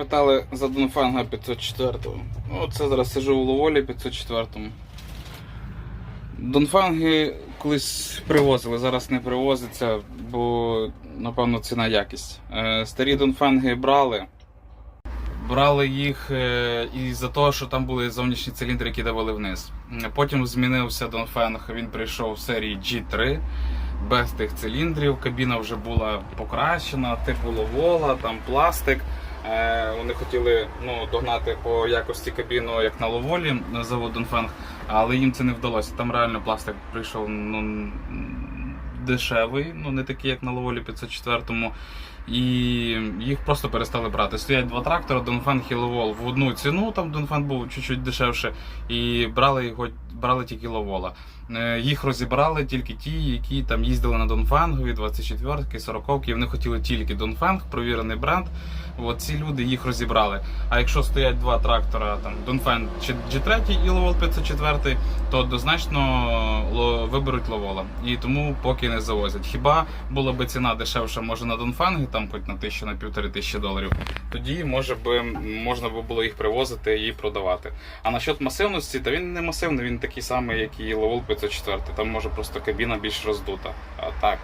Питали за Донфанга 504. Оце зараз сижу у Ловолі 504. Донфанги колись привозили, зараз не привозиться, бо напевно ціна якість. Е, Старі донфанги брали. Брали їх е, із-за того, що там були зовнішні циліндри, які давали вниз. Потім змінився Донфенг, він прийшов в серії G3 без тих циліндрів. Кабіна вже була покращена, типу ловола, там пластик. Е, Вони хотіли ну, догнати по якості кабіну, як на ловолі заводу завод Донфенг, але їм це не вдалося. Там реально пластик прийшов ну, дешевий, ну не такий, як на ловолі 504-му. І їх просто перестали брати. Стоять два трактора, Донфен і Ловол в одну ціну. Там Донфен був чуть-чуть дешевше, і брали його, брали тільки Ловола. Е, Їх розібрали тільки ті, які там їздили на Донфенгові, 24-ки, 40-ки. Вони хотіли тільки Донфенг, провірений бренд. От ці люди їх розібрали. А якщо стоять два трактора, там Донфен чи G3 і Ловол 504, то однозначно виберуть Ловола. І тому поки не завозять. Хіба була би ціна дешевша, може на Донфенги, там хоч на тисячу, на півтори тисячі доларів, тоді може би можна би було їх привозити і продавати. А насчет масивності, то він не масивний, він такий самий, як і Ловол 504. Там може просто кабіна більш роздута. А так,